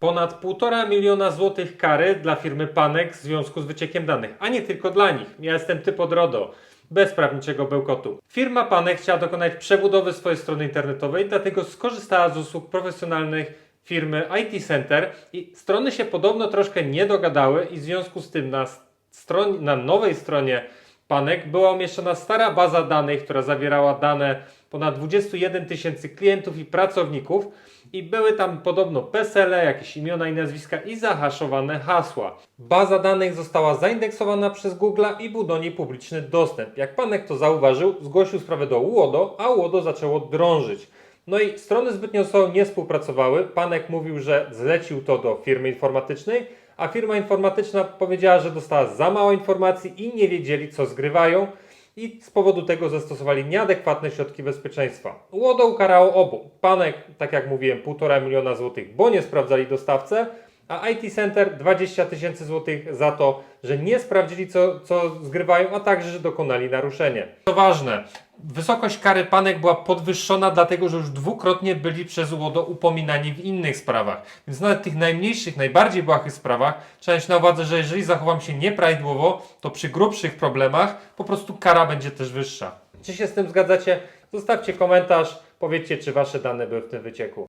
Ponad 1,5 miliona złotych kary dla firmy Panek w związku z wyciekiem danych, a nie tylko dla nich. Ja jestem typ od RODO, bez prawniczego bełkotu. Firma Panek chciała dokonać przebudowy swojej strony internetowej, dlatego skorzystała z usług profesjonalnych firmy IT Center i strony się podobno troszkę nie dogadały i w związku z tym na, stron- na nowej stronie Panek była umieszczona stara baza danych, która zawierała dane ponad 21 tysięcy klientów i pracowników i były tam podobno PESEL, jakieś imiona i nazwiska i zahaszowane hasła. Baza danych została zaindeksowana przez Google i był do niej publiczny dostęp. Jak Panek to zauważył, zgłosił sprawę do UODO, a UODO zaczęło drążyć. No i strony zbytnio ze sobą nie współpracowały. Panek mówił, że zlecił to do firmy informatycznej, a firma informatyczna powiedziała, że dostała za mało informacji i nie wiedzieli, co zgrywają. I z powodu tego zastosowali nieadekwatne środki bezpieczeństwa. UODO ukarało obu. Panek, tak jak mówiłem, 1,5 miliona złotych, bo nie sprawdzali dostawcę, a IT Center 20 tysięcy złotych za to, że nie sprawdzili, co, co zgrywają, a także, że dokonali naruszenia. To ważne. Wysokość kary panek była podwyższona, dlatego że już dwukrotnie byli przez UODO upominani w innych sprawach. Więc nawet w tych najmniejszych, najbardziej błahych sprawach trzeba mieć na uwadze, że jeżeli zachowam się nieprawidłowo, to przy grubszych problemach po prostu kara będzie też wyższa. Czy się z tym zgadzacie? Zostawcie komentarz, powiedzcie, czy wasze dane były w tym wycieku.